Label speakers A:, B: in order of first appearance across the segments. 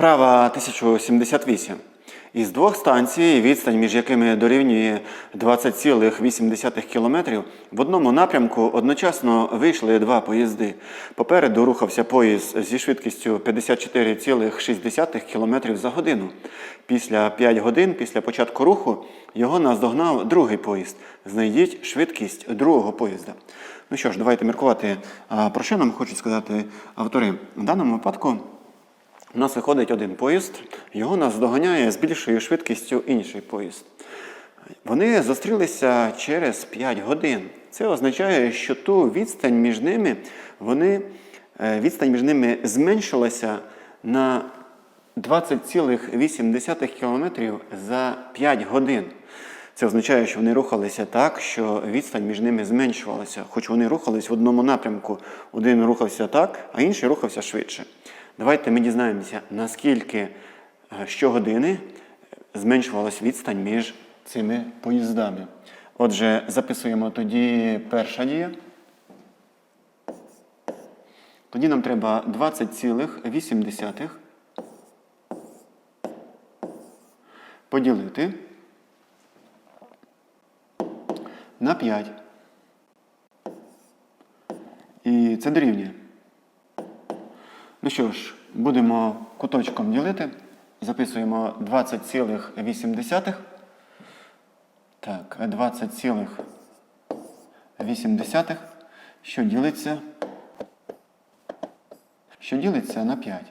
A: Вправа 1078. Із двох станцій, відстань між якими дорівнює 20,8 км, в одному напрямку одночасно вийшли два поїзди. Попереду рухався поїзд зі швидкістю 54,6 км за годину. Після 5 годин після початку руху його наздогнав другий поїзд. Знайдіть швидкість другого поїзда. Ну що ж, давайте міркувати, про що нам хочуть сказати автори. В даному випадку у нас виходить один поїзд, його нас доганяє з більшою швидкістю інший поїзд. Вони зустрілися через 5 годин. Це означає, що ту відстань між ними, вони, е, відстань між ними зменшилася на 20,8 км за 5 годин. Це означає, що вони рухалися так, що відстань між ними зменшувалася, хоч вони рухались в одному напрямку. Один рухався так, а інший рухався швидше. Давайте ми дізнаємося, наскільки е, щогодини зменшувалась відстань між цими поїздами. Отже, записуємо тоді перша дія. Тоді нам треба 20,8 поділити на 5. І це дорівнює. Ну що ж, будемо куточком ділити. Записуємо 20,8. Так, 20,8. Що ділиться? Що ділиться на 5.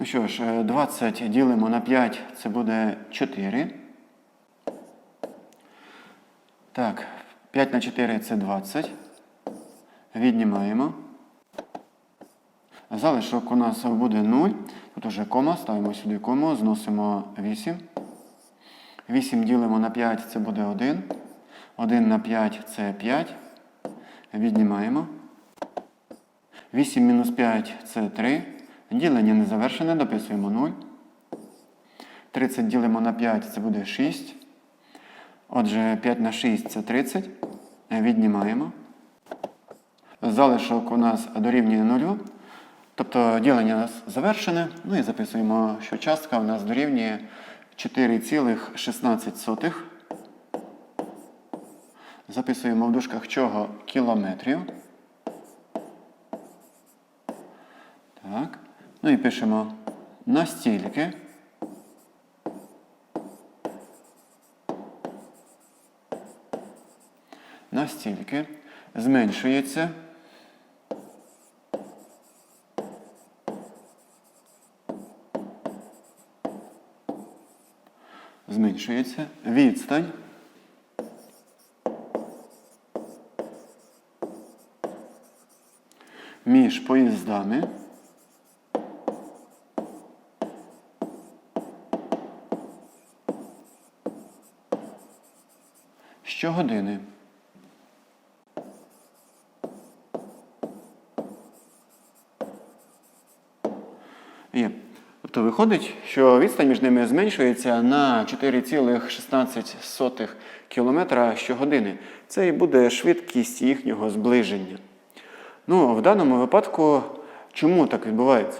A: Ну що ж, е, 20 ділимо на 5, це буде 4. Так, 5 на 4 це 20. Віднімаємо. Залишок у нас буде 0. Тут уже кома, ставимо сюди кому, зносимо 8. 8 ділимо на 5, це буде 1. 1 на 5 це 5. Віднімаємо. 8 мінус 5 це 3. Ділення не завершене, дописуємо 0. 30 ділимо на 5, це буде 6. Отже, 5 на 6 це 30. Віднімаємо. Залишок у нас дорівнює 0. Тобто ділення у нас завершене. Ну і записуємо, що частка у нас дорівнює 4,16. Записуємо в дужках чого кілометрів. Так. Ну і пишемо настільки. Настільки зменшується. Зменшується відстань. Між поїздами. Щогодини. Є. Тобто виходить, що відстань між ними зменшується на 4,16 км щогодини. Це і буде швидкість їхнього зближення. Ну, в даному випадку, чому так відбувається?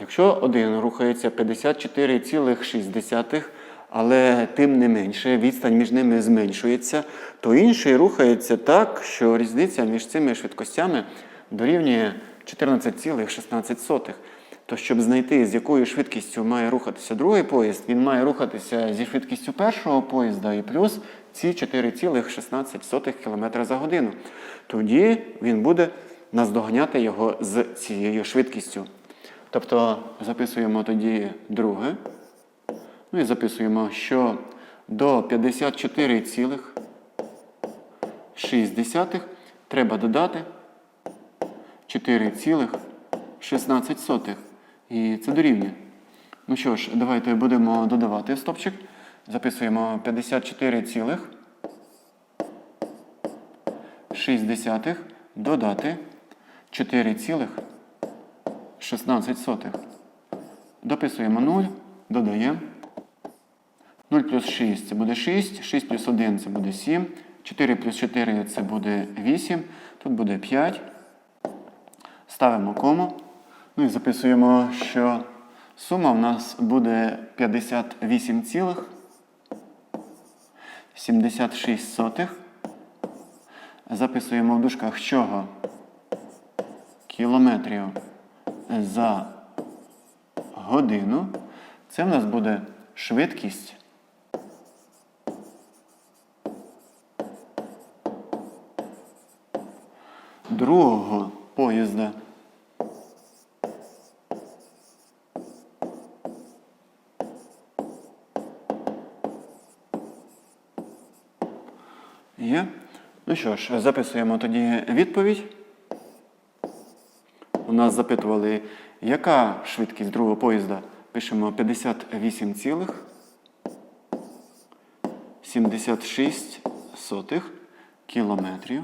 A: Якщо один рухається 54,6, але тим не менше відстань між ними зменшується, то інший рухається так, що різниця між цими швидкостями дорівнює 14,16. То щоб знайти, з якою швидкістю має рухатися другий поїзд, він має рухатися зі швидкістю першого поїзда і плюс ці 4,16 км за годину. Тоді він буде наздоганяти його з цією швидкістю. Тобто записуємо тоді друге. Ну і записуємо, що до 54,6 треба додати 4,16. І це дорівнює. Ну що ж, давайте будемо додавати стопчик. Записуємо 54,6 додати 4,16. Дописуємо 0, додаємо. 0 плюс 6 це буде 6, 6 плюс 1 це буде 7, 4 плюс 4 це буде 8, тут буде 5. Ставимо кому. Ну і записуємо, що Сума в нас буде 58,76. Записуємо в дужках чого? Кілометрів за годину. Це в нас буде швидкість. Другого поїзда. Є. Ну що ж, записуємо тоді відповідь. У нас запитували, яка швидкість другого поїзда? Пишемо 58,76 кілометрів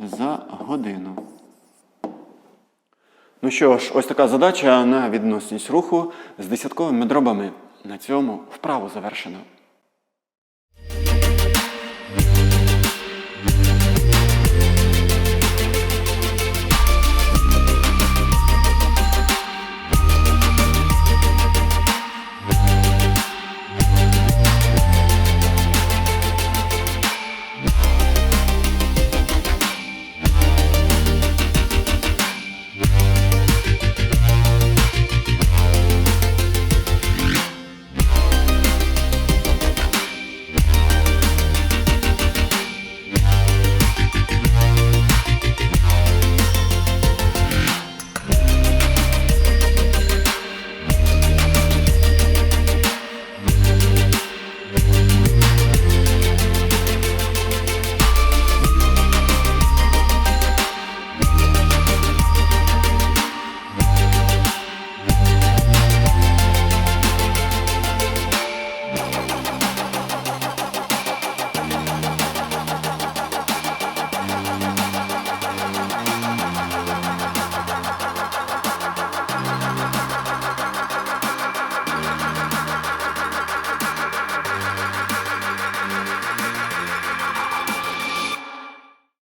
A: за годину. Ну що ж, ось така задача на відносність руху з десятковими дробами. На цьому вправу завершено.